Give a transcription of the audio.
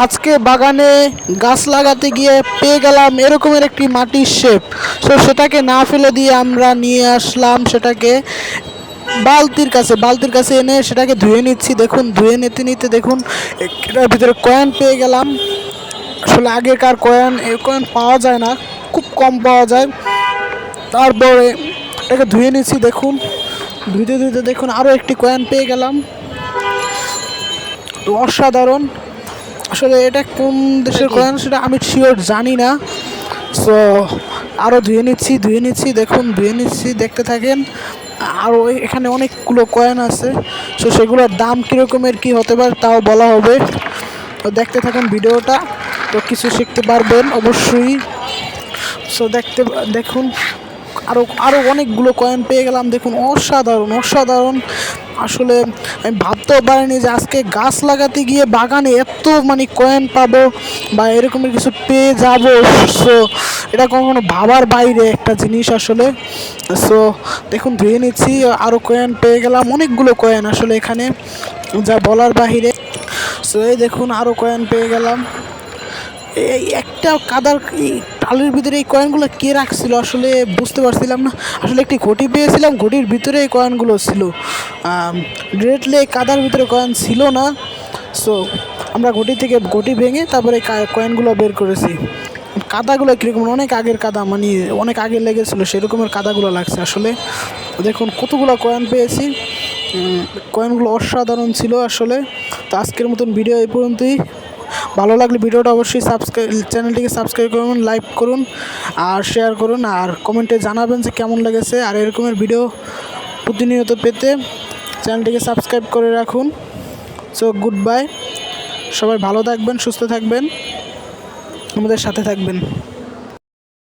আজকে বাগানে গাছ লাগাতে গিয়ে পেয়ে গেলাম এরকমের একটি মাটির শেপ। সো সেটাকে না ফেলে দিয়ে আমরা নিয়ে আসলাম সেটাকে বালতির কাছে বালতির কাছে এনে সেটাকে ধুয়ে নিচ্ছি। দেখুন, ধুয়ে নিতে নিতে দেখুন এটার ভিতরে কয়েন পেয়ে গেলাম। আসলে আগেকার কয়েন এই কয়েন পাওয়া যায় না, খুব কম পাওয়া যায়। তারপরে এটাকে ধুয়ে নিচ্ছি, দেখুন। ধুইতে ধুইতে দেখুন আরও একটি কয়েন পেয়ে গেলাম। অসাধারণ। আসলে এটা কোন দেশের কয়েন সেটা আমি শিওর জানি না। সো আরও ধুয়ে নিচ্ছি ধুয়ে নিচ্ছি দেখুন ধুয়ে নিচ্ছি দেখতে থাকেন। আরও এখানে অনেকগুলো কয়েন আছে। সো সেগুলোর দাম কীরকমের কী হতে পারে তাও বলা হবে। তো দেখতে থাকুন ভিডিওটা তো কিছু শিখতে পারবেন অবশ্যই। সো দেখতে দেখুন আরও আরও অনেকগুলো কয়েন পেয়ে গেলাম দেখুন অসাধারণ অসাধারণ। আসলে আমি ভাবতেও পারিনি যে আজকে গাছ লাগাতে গিয়ে বাগানে এত মানে কয়েন পাবো বা এরকমের কিছু পেয়ে যাব। সো এটা কখনো ভাবার বাইরে একটা জিনিস আসলে। সো দেখুন, ধুয়ে নিচ্ছি আরও কয়েন পেয়ে গেলাম, অনেকগুলো কয়েন আসলে এখানে, যা বলার বাহিরে। সো এই দেখুন আরও কয়েন পেয়ে গেলাম। এই একটা কাদার টালের ভিতরে এই কয়েনগুলো কে রাখছিল আসলে বুঝতে পারছিলাম না। আসলে একটি ঘটি পেয়েছিলাম, ঘটির ভিতরে এই কয়েনগুলো ছিল। ডিরেক্টলি কাদার ভিতরে কয়েন ছিল না। সো আমরা ঘটি থেকে ঘটি ভেঙে তারপরে কয়েনগুলো বের করেছি। কাদাগুলো কীরকম? অনেক আগের কাদা মানে অনেক আগে লেগেছিলো, সেরকমের কাদাগুলো লাগছে আসলে। দেখুন, কতগুলো কয়েন পেয়েছি। কয়েনগুলো অসাধারণ ছিল আসলে। তো আজকের মতন ভিডিও এই পর্যন্তই। ভালো লাগলে ভিডিওটা অবশ্যই সাবস্ক্রাইব চ্যানেলটিকে সাবস্ক্রাইব করুন লাইক করুন, আর শেয়ার করুন, আর কমেন্টে জানাবেন যে কেমন লেগেছে। আর এরকমের ভিডিও প্রতিনিয়ত পেতে চ্যানেলটিকে সাবস্ক্রাইব করে রাখুন। সো গুড বাই সবাই ভালো থাকবেন, সুস্থ থাকবেন। আমাদের সাথে থাকবেন।